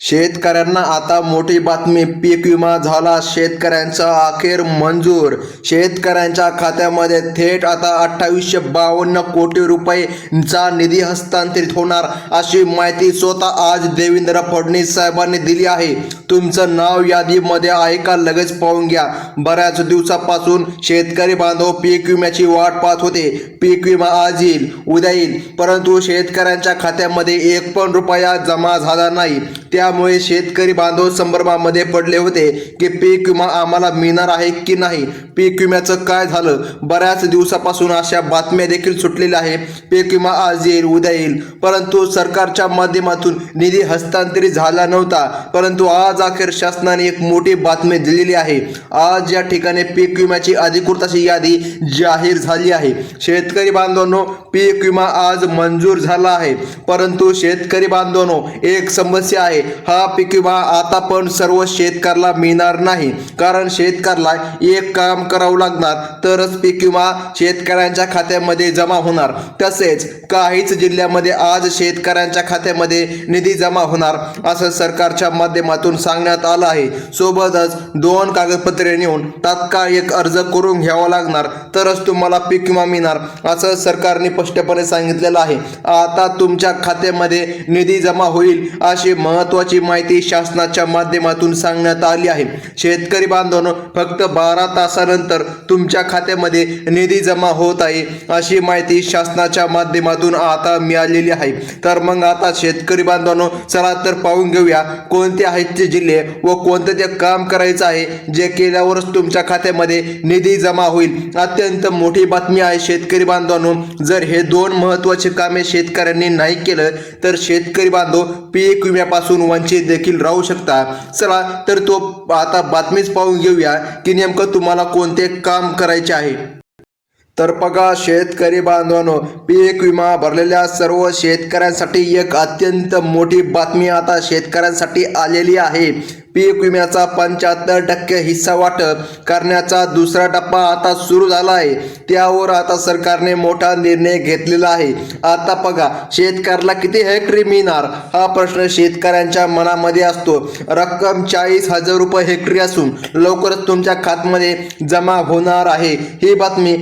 शेतकऱ्यांना आता मोठी बातमी. पीक विमा झाला शेतकऱ्यांचा अखेर मंजूर. शेतकऱ्यांच्या खात्यामध्ये थेट आता अठ्ठावीसशे बावन्न कोटी रुपयेचा निधी हस्तांतरित होणार अशी माहिती स्वतः आज देवेंद्र फडणवीस साहेबांनी दिली आहे. तुमचं नाव यादीमध्ये आहे का? लगेच पाहून घ्या. बऱ्याच दिवसापासून शेतकरी बांधव पीक विम्याची वाट पाहत होते. पीक विमा आज येईल उद्या येईल. परंतु शेतकऱ्यांच्या खात्यामध्ये एक पण रुपया जमा झाला नाही. त्या त्यामुळे शेतकरी बांधव संभ्रमामध्ये पडले होते की पीक विमा आम्हाला मिळणार आहे की नाही? पीक विम्याचं काय झालं? बऱ्याच दिवसापासून अशा बातम्या देखील सुटलेल्या आहे पीक विमा आज येईल उद्या येईल. परंतु सरकारच्या माध्यमातून निधी हस्तांतरित झाला नव्हता. परंतु आज अखेर शासनाने एक मोठी बातमी दिलेली आहे. आज या ठिकाणी पीक विम्याची अधिकृत अशी यादी जाहीर झाली आहे. शेतकरी बांधवांनो पीक विमा आज मंजूर झाला आहे. परंतु शेतकरी बांधवांनो एक समस्या आहे. हा पीक विमा आता पण सर्व शेतकऱ्याला मिळणार नाही. कारण शेतकऱ्याला एक काम करावं लागणार तरच पीक विमा शेतकऱ्यांच्या खात्यामध्ये जमा होणार. तसेच काहीच जिल्ह्यामध्ये आज शेतकऱ्यांच्या खात्यामध्ये निधी जमा होणार असं सरकारच्या माध्यमातून सांगण्यात आलं आहे. सोबतच दोन कागदपत्रे नेऊन तात्काळ एक अर्ज करून घ्यावा लागणार तरच तुम्हाला पीक विमा मिळणार असं सरकारने स्पष्टपणे सांगितलेलं आहे. आता तुमच्या खात्यामध्ये निधी जमा होईल अशी महत्वाची माहिती शासनाच्या माध्यमातून सांगण्यात आली आहे. शेतकरी बांधवांनो फक्त बारा तासानंतर तुमच्या खात्यामध्ये निधी जमा होत आहे अशी माहिती शासनाच्या माध्यमातून आता मिळालेली आहे. तर मग आता शेतकरी बांधवांनो चला तर पाहून घेऊया कोणते आहेत ते जिल्हे व कोणतं ते काम करायचं आहे जे केल्यावरच तुमच्या खात्यामध्ये निधी जमा होईल. अत्यंत मोठी बातमी आहे शेतकरी बांधवांनो जर हे दोन महत्त्वाचे कामे शेतकऱ्यांनी नाही केलं तर शेतकरी बांधव पीक विम्यापासून वंचित देखील राहू शकता. चला तर तो आता बातमीच पाहून घेऊया की नेमकं तुम्हाला कोणते काम करायचे आहे? तर बघा शेतकरी बांधवांनो पीक विमा भरलेल्या सर्व शेतकऱ्यांसाठी एक अत्यंत मोठी बातमी आता शेतकऱ्यांसाठी आलेली आहे. पीक विम्याचा पंच्याहत्तर टक्के हिस्सा वाटप करण्याचा दुसरा टप्पा आता सुरू झाला आहे त्यावर आता सरकारने मोठा निर्णय घेतलेला आहे. आता बघा शेतकऱ्याला किती हेक्टरी मिळणार? हा प्रश्न शेतकऱ्यांच्या मनामध्ये असतो. रक्कम चाळीस हजार रुपये हेक्टरी असून लवकरच तुमच्या खात्यामध्ये जमा होणार आहे. ही बातमी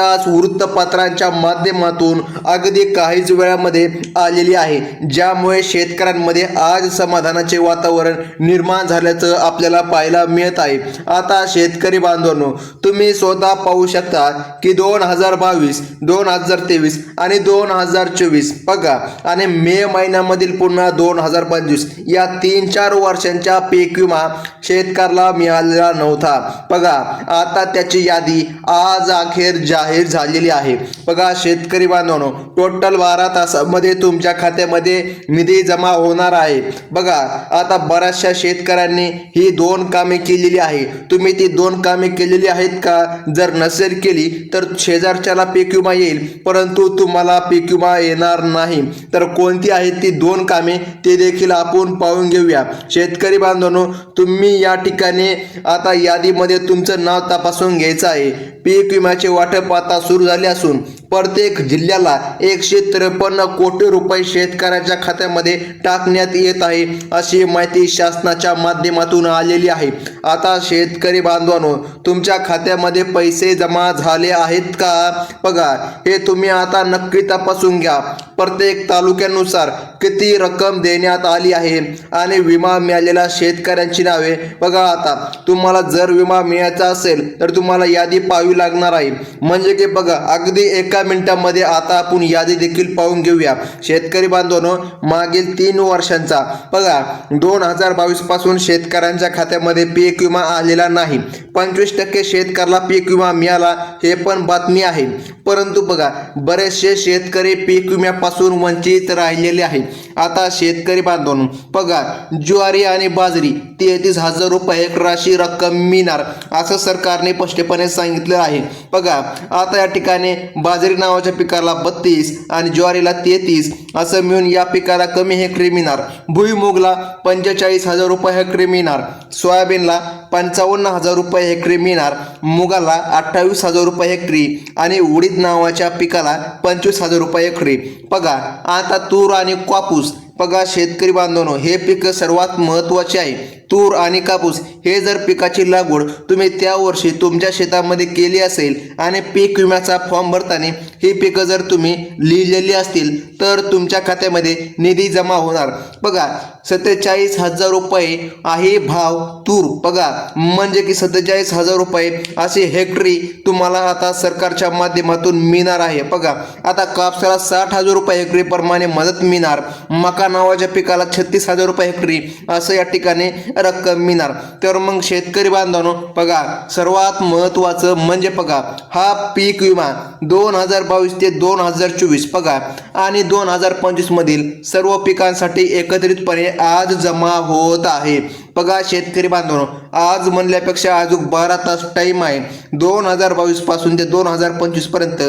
आताच वृत्तपत्रांच्या माध्यमातून अगदी काहीच वेळामध्ये आलेली आहे. ज्यामुळे शेतकऱ्यांमध्ये आज समाधानाचे वातावरण निर्माण झाल्याचं आपल्याला पाहायला मिळत आहे. आता शेतकरी बांधवांनो तुम्ही स्वतः पाहू शकता की दोन हजार बावीस दोन हजार तेवीस आणि दोन हजार चोवीस बघा. आणि मे महिन्यामधील पुन्हा दोन हजार पंचवीस या तीन चार वर्षांच्या पीक विमा शेतकऱ्याला मिळालेला नव्हता. बघा आता त्याची यादी आज अखेर जाहीर झालेली आहे. बघा शेतकरी बांधवांनो टोटल बारा तासामध्ये तुमच्या खात्यामध्ये निधी जमा होणार आहे. बघा आता बऱ्याचशा शेतकऱ्यांनी ही दोन कामे केलेली आहे. तुम्ही ती दोन कामे केलेली आहेत का? जर नसेल केली तर शेजारच्याला पीक विमा येईल. परंतु तुम्हाला पीक विमा येणार नाही. तर कोणती आहेत ती दोन कामे ते देखील आपण पाहून घेऊया. शेतकरी बांधवांनो तुम्ही या ठिकाणी आता यादीमध्ये तुमचं नाव तपासून घ्यायचं आहे. पीक विम्याचे वाटप आता सुरू झाली असून प्रत्येक जिल्ह्याला एकशे त्रेपन्न कोटी रुपये शेतकऱ्याच्या खात्यामध्ये टाकण्यात येत आहे अशी माहिती शासनाच्या माध्यमातून आलेली आहे. आता शेतकरी बांधवांनो तुमच्या खात्यामध्ये पैसे जमा झाले आहेत का? बघा हे तुम्ही आता नक्की तपासून घ्या. प्रत्येक तालुक्यानुसार किती रक्कम देण्यात आली आहे आणि विमा मिळालेल्या शेतकऱ्यांची नावे? बघा आता तुम्हाला जर विमा मिळायचा असेल तर तुम्हाला यादी पाहावी लागणार आहे. म्हणजे म्हणजे की बघा अगदी एका मिनिटामध्ये आता आपण यादी देखील पाहून घेऊया. शेतकरी बांधवांनो मागील तीन वर्षांचा बघा दोन हजार बावीसपासून शेतकऱ्यांच्या खात्यामध्ये पीक विमा आलेला नाही. पंचवीस टक्के शेतकऱ्याला पीक विमा मिळाला हे पण बातमी आहे. परंतु बघा बरेचसे शेतकरी पीक विम्यापासून वंचित राहिलेले आहे आता शेतकरी बांधून बघा ज्वारी आणि बाजरी तेहतीस हजार रुपये राशी रक्कम मिळणार असं सरकारने स्पष्टपणे सांगितलं आहे. बघा आता या ठिकाणी बाजरी नावाच्या पिकाला बत्तीस आणि ज्वारीला तेहतीस असं मिळून या पिकाला कमी हेक्टरी मिळणार. भुईमुगला पंचेचाळीस हजार रुपये हेक्टरी मिळणार. सोयाबीनला पंचावन्न हजार रुपये हेक्टरी मिळणार. मुगाला अठ्ठावीस हजार रुपये हेक्टरी आणि उडीद नावाच्या पिकाला पंचवीस हजार रुपये हेक्टरी. बघा आता तूर आणि कापूस बघा शेतकरी बांधवांनो हे पीक सर्वात महत्त्वाचे आहे. तूर आणि कापूस हे जर पिकाची लागवड तुम्ही त्या वर्षी तुमच्या शेतामध्ये केली असेल आणि पीक विम्याचा फॉर्म भरताना ही पिकं जर तुम्ही लिहिलेली असतील तर तुमच्या खात्यामध्ये निधी जमा होणार. बघा सत्तेचाळीस हजार रुपये आहे भाव तूर. बघा म्हणजे की सत्तेचाळीस हजार रुपये असे हेक्टरी तुम्हाला आता सरकारच्या माध्यमातून मिळणार आहे. बघा आता कापसाला साठ हजार रुपये हेक्टरी प्रमाणे मदत मिळणार. मका नावाच्या पिकाला छत्तीस हजार रुपये हेक्टरी असं या ठिकाणी रक्कम मिळणार. तर मग शेतकरी बांधवांनो बघा सर्वात महत्त्वाचं म्हणजे बघा हा पीक विमा दोन हजार बावीस ते दोन हजार चोवीस. बघा आणि दोन हजार पंचवीस मधील सर्व पिकांसाठी एकत्रितपणे आज जमा होत आहे. बघा शेतकरी बांधवांनो आज म्हणल्यापेक्षा अजून बारा तास टाईम आहे. दोन हजार बावीसपासून ते दोन हजार पंचवीसपर्यंत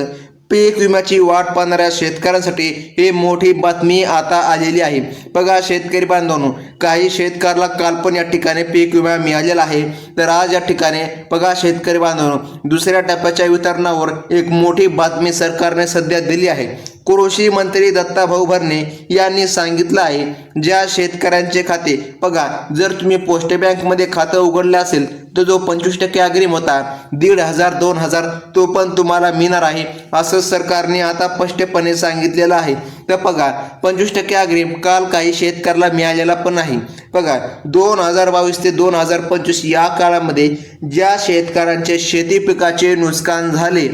पीक विम्याची वाट पाहणाऱ्या शेतकऱ्यांसाठी ही मोठी बातमी आता आलेली आहे. बघा शेतकरी बांधवांनो काही शेतकऱ्याला काल पण या ठिकाणी पीक विमा मिळालेला आहे. तर आज या ठिकाणी बघा शेतकरी बांधवांनो दुसऱ्या टप्प्याच्या वितरणावर एक मोठी बातमी सरकारने सध्या दिली आहे. कृषी मंत्री दत्ताभाऊ भरणे यांनी सांगितलं आहे ज्या शेतकऱ्यांचे खाते बघा जर तुम्ही पोस्ट बँकमध्ये खातं उघडलं असेल तर जो पंचवीस टक्के अग्रिम होता दीड हजार दोन हजार तो पण तुम्हाला मिळणार आहे असं सरकारने आता स्पष्टपणे सांगितलेलं आहे. तर बघा पंचवीस टक्के अग्रिम काल काही शेतकऱ्याला मिळालेला पण नाही. बघा दोन हजार बावीस ते दोन हजार पंचवीस या काळामध्ये ज्या शेतकऱ्यांचे शेती पिकाचे नुकसान झाले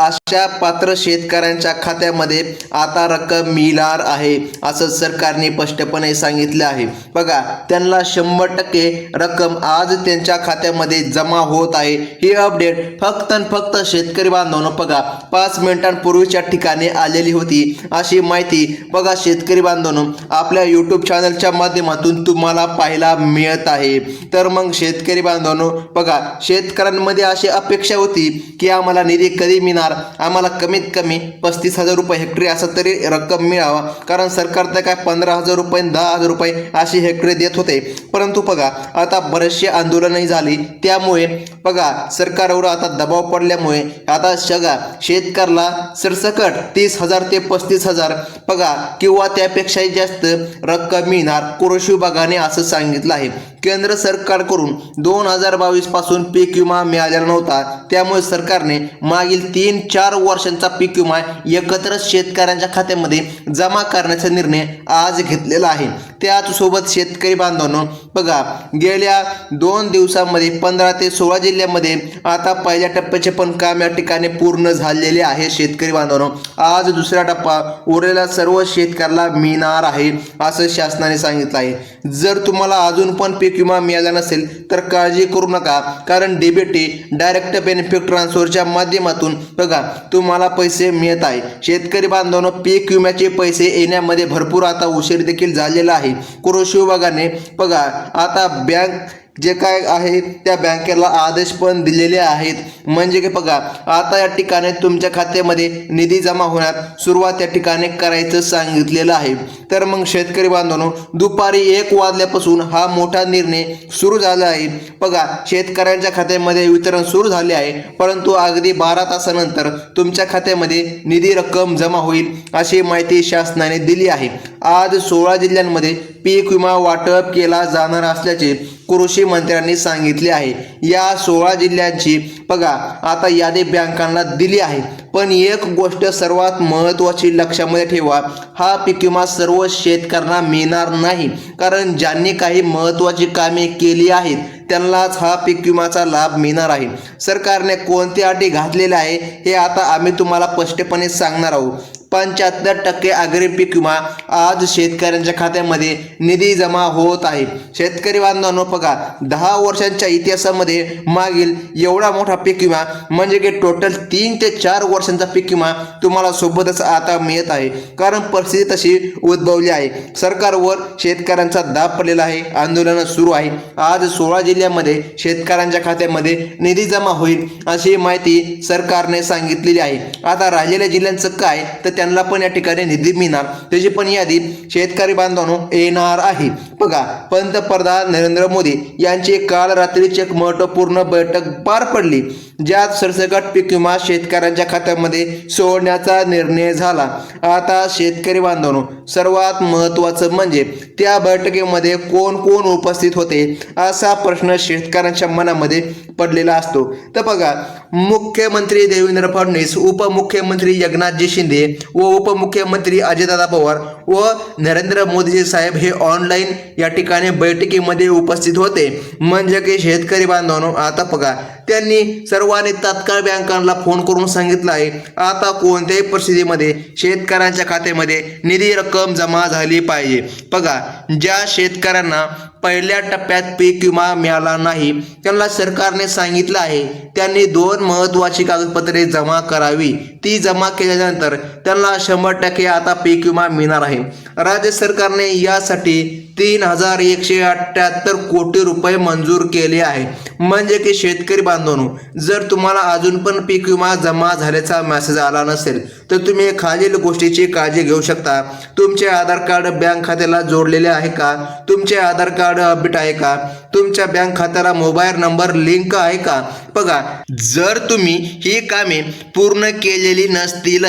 अशा पात्र शेतकऱ्यांच्या खात्यामध्ये आता रक्कम मिळणार आहे असं सरकारने स्पष्टपणे सांगितलं आहे. बघा त्यांना शंभर टक्के रक्कम आज त्यांच्या खात्यामध्ये जमा होत आहे. ही अपडेट फक्त फक्त शेतकरी बांधवांनो बघा पाच मिनिटांपूर्वीच्या ठिकाणी आलेली होती. अशी माहिती बघा शेतकरी बांधवांनो आपल्या यूट्यूब चॅनलच्या माध्यमातून तुम्हाला पाहायला मिळत आहे. तर मग शेतकरी बांधवांनो बघा शेतकऱ्यांमध्ये अशी अपेक्षा होती की आम्हाला निधी कधी मिळणार आम्हाला कमीत कमी पस्तीस हजार रुपये हेक्टरी असं तरी रक्कम मिळावा. कारण सरकार तर काय पंधरा हजार रुपये दहा हजार रुपये अशी हेक्टरी देत होते. परंतु बघा आता बरेचशी आंदोलनही झाली. त्यामुळे बघा सरकारवर आता दबाव पडल्यामुळे आता शगा शेतकऱ्याला सरसकट तीस हजार ते पस्तीस हजार बघा किंवा त्यापेक्षाही जास्त रक्कम मिळणार. कृषी विभागाने असं सांगितलं आहे. केंद्र सरकारकडून दोन हजार बावीसपासून पीक विमा मिळालेला नव्हता. त्यामुळे सरकारने मागील तीन चार वर्षांचा पीक विमा एकत्र शेतकऱ्यांच्या खात्यामध्ये जमा करण्याचा निर्णय आज घेतलेला आहे. त्याचसोबत शेतकरी बांधवांनो बघा गेल्या दोन दिवसामध्ये पंधरा ते सोळा जिल्ह्यामध्ये आता पहिल्या टप्प्याचे पण काम या ठिकाणी पूर्ण झालेले आहे शेतकरी बांधवांनो. आज दुसरा टप्पा उरलेला सर्व शेतकऱ्याला मिळणार आहे असं शासनाने सांगितलं आहे. जर तुम्हाला अजून पण पीक विमा मिळाला नसेल तर काळजी करू नका कारण डीबीटी डायरेक्ट बेनिफिट ट्रान्सफरच्या माध्यमातून बघा तुम्हाला पैसे मिळत आहे. शेतकरी बांधवांनो पीक विम्याचे पैसे येण्यामध्ये भरपूर आता उशीर देखील झालेला आहे. कृषी विभागाने बघा आता बँक जे काय आहे त्या बँकेला आदेश पण दिलेले आहेत. म्हणजे की बघा आता या ठिकाणी तुमच्या खात्यामध्ये निधी जमा होण्यात सुरुवात या ठिकाणी करायचं सांगितलेलं आहे. तर मग शेतकरी बांधवांनो दुपारी एक वाजल्यापासून हा मोठा निर्णय सुरू झाला आहे. बघा शेतकऱ्यांच्या खात्यामध्ये वितरण सुरू झाले आहे परंतु अगदी बारा तासानंतर तुमच्या खात्यामध्ये निधी रक्कम जमा होईल अशी माहिती शासनाने दिली आहे. आज सोळा जिल्ह्यांमध्ये पीक विमा वाटप केला जाणार असल्याचे कृषी मंत्र्यांनी सांगितले आहे. या सोळा जिल्ह्यांची बघा आता यादी बँकांना दिली आहे. पण एक गोष्ट सर्वात महत्त्वाची लक्षामध्ये ठेवा हा पीक विमा सर्व शेतकऱ्यांना मिळणार नाही. कारण ज्यांनी काही महत्त्वाची कामे केली आहेत त्यांनाच हा पीक विमाचा लाभ मिळणार आहे. सरकारने कोणत्या अटी घातलेल्या आहे हे आता आम्ही तुम्हाला स्पष्टपणे सांगणार आहोत. पंच्याहत्तर टक्के अग्रिम पीक विमा आज शेतकऱ्यांच्या खात्यामध्ये निधी जमा होत आहे. शेतकरी बांधवांनो बघा दहा वर्षांच्या इतिहासामध्ये मागील एवढा मोठा पीक विमा म्हणजे की टोटल तीन ते चार वर्षांचा पीक विमा तुम्हाला सोबतच आता मिळत आहे. कारण परिस्थिती तशी उद्भवली आहे. सरकारवर शेतकऱ्यांचा दाब पडलेला आहे. आंदोलन सुरू आहे. आज सोळा जिल्ह्यामध्ये शेतकऱ्यांच्या खात्यामध्ये निधी जमा होईल अशी माहिती सरकारने सांगितलेली आहे. आता राहिलेल्या जिल्ह्यांचं काय? तर त्यांना पण या ठिकाणी निधी मिळणार. त्याची पण यादी शेतकरी बांधवांनो येणार आहे. बघा पंतप्रधान नरेंद्र मोदी यांची काल रात्रीची एक महत्त्वपूर्ण बैठक पार पडली ज्यात सरसकट पीक विमा शेतकऱ्यांच्या खात्यामध्ये सोडण्याचा निर्णय झाला. आता शेतकरी बांधवांनो सर्वात महत्त्वाचं म्हणजे त्या बैठकीमध्ये कोण कोण उपस्थित होते असा प्रश्न शेतकऱ्यांच्या मनामध्ये पडलेला असतो. तर बघा मुख्यमंत्री देवेंद्र फडणवीस उपमुख्यमंत्री एकनाथजी शिंदे व उपमुख्यमंत्री अजितदादा पवार व नरेंद्र मोदीजी साहेब हे ऑनलाईन या ठिकाणी बैठकीमध्ये उपस्थित होते. म्हणजे की शेतकरी बांधवांनो आता बघा त्यांनी सर्वांनी तात्काळ बँकांना फोन करून सांगितलं आहे. आता कोणत्याही परिस्थितीमध्ये शेतकऱ्यांच्या खात्यामध्ये निधी रक्कम जमा झाली पाहिजे. बघा ज्या शेतकऱ्यांना पहिल्या टप्प्यात पीक विमा मिळाला नाही त्यांना सरकारने सांगितलं आहे त्यांनी दोन महत्त्वाची कागदपत्रे जमा करावी. ती जमा केल्यानंतर त्यांना शंभर टक्के आता पीक विमा मिळणार आहे. राज्य सरकारने यासाठी तीन हजार एकशे अठ्ठ्याहत्तर कोटी रुपये मंजूर केले आहे. म्हणजे की शेतकरी बांधवांनो जर तुम्हाला अजून पण पीक विमा जमा झाल्याचा मेसेज आला नसेल तर तुम्ही खालील गोष्टीची काळजी घेऊ शकता. तुमचे आधार कार्ड बँक खात्याला जोडलेले आहे का? तुमचे आधार कार्ड अपडेट आहे का? तुमच्या बँक खात्याला मोबाईल नंबर लिंक आहे का? बघा जर तुम्ही ही कामे पूर्ण केलेली नसतील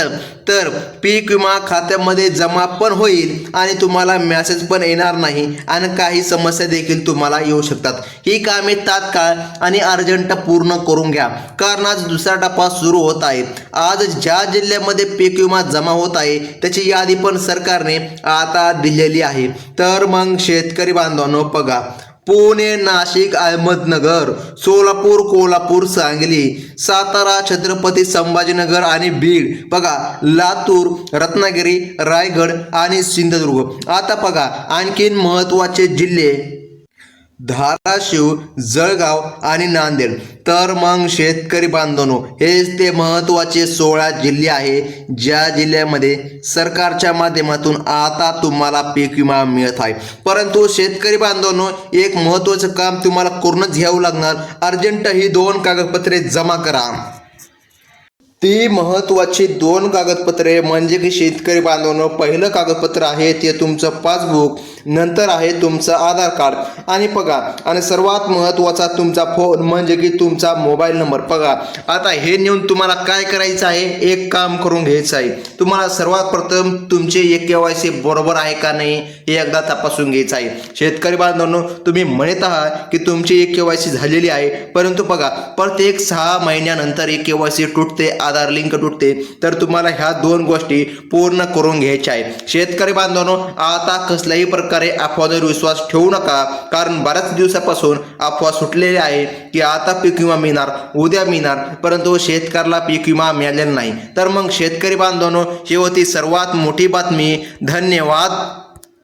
तर पीक विमा खात्यामध्ये जमा पण होईल आणि तुम्हाला मेसेज पण येणार नाही. आणि काही समस्या देखील तुम्हाला येऊ शकतात. ही कामे तात्काळ आणि अर्जंट पूर्ण करून घ्या. कारण आज दुसरा टप्पा सुरू होत आहे. आज ज्या जिल्ह्यामध्ये पीक विमा जमा होत आहे त्याची यादी पण सरकारने आता दिलेली आहे. तर मग शेतकरी बांधवांनो बघा. पुणे नाशिक अहमदनगर सोलापूर कोल्हापूर सांगली सातारा छत्रपती संभाजीनगर आणि बीड. बघा लातूर रत्नागिरी रायगड आणि सिंधुदुर्ग. आता बघा आणखीन महत्त्वाचे जिल्हे. धाराशिव जळगाव आणि नांदेड. तर मग शेतकरी बांधवनो हेच ते महत्त्वाचे सोळा जिल्हे आहे ज्या जिल्ह्यामध्ये सरकारच्या माध्यमातून आता तुम्हाला पीक विमा मिळत आहे. परंतु शेतकरी बांधवनो एक महत्त्वाचं काम तुम्हाला करूनच घ्यावं लागणार. अर्जंट ही दोन कागदपत्रे जमा करा. ती महत्त्वाची दोन कागदपत्रे म्हणजे की शेतकरी बांधवांनो पहिलं कागदपत्र आहे ते तुमचं पासबुक नंतर आहे तुमचं आधार कार्ड. आणि बघा आणि सर्वात महत्त्वाचा तुमचा फोन म्हणजे की तुमचा मोबाईल नंबर. बघा आता हे नेऊन तुम्हाला काय करायचं आहे? एक काम करून घ्यायचं आहे. तुम्हाला सर्वात प्रथम तुमचे एक के वाय सी बरोबर आहे का नाही हे एकदा तपासून घ्यायचं आहे. शेतकरी बांधवांनो तुम्ही म्हणत आहात की तुमची एक के वाय सी झालेली आहे परंतु बघा प्रत्येक सहा महिन्यानंतर एक के वाय सी तुटते आधार लिंक तुटते तर तुम्हाला ह्या दोन गोष्टी पूर्ण करून घ्यायच्या आहे शेतकरी बांधवांनो आता कसल्याही प्रकारे अफवावर विश्वास ठेवू नका कारण बऱ्याच दिवसापासून अफवा सुटलेली आहे की आता पीक विमा मिळणार उद्या मिळणार परंतु शेतकऱ्याला पीक विमा मिळालेला नाही. तर मग शेतकरी बांधवांनो ही होती सर्वात मोठी बातमी धन्यवाद.